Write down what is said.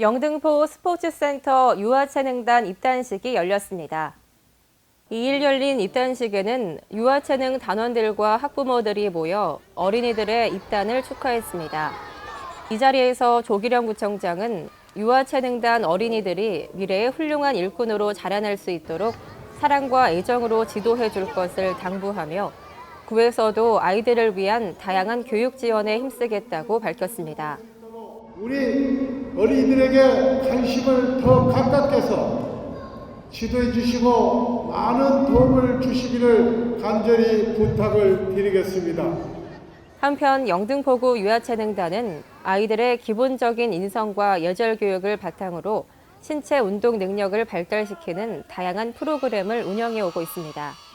영등포 스포츠센터 유아체능단 입단식이 열렸습니다. 2일 열린 입단식에는 유아체능 단원들과 학부모들이 모여 어린이들의 입단을 축하했습니다. 이 자리에서 조기령 구청장은 유아체능단 어린이들이 미래의 훌륭한 일꾼으로 자라날 수 있도록 사랑과 애정으로 지도해 줄 것을 당부하며 구에서도 아이들을 위한 다양한 교육 지원에 힘쓰겠다고 밝혔습니다. 우리 어린이들에게 관심을 더 가깝게서 지도해 주시고 많은 도움을 주시기를 간절히 부탁을 드리겠습니다. 한편 영등포구 유아체능단은 아이들의 기본적인 인성과 예절 교육을 바탕으로 신체 운동 능력을 발달시키는 다양한 프로그램을 운영해 오고 있습니다.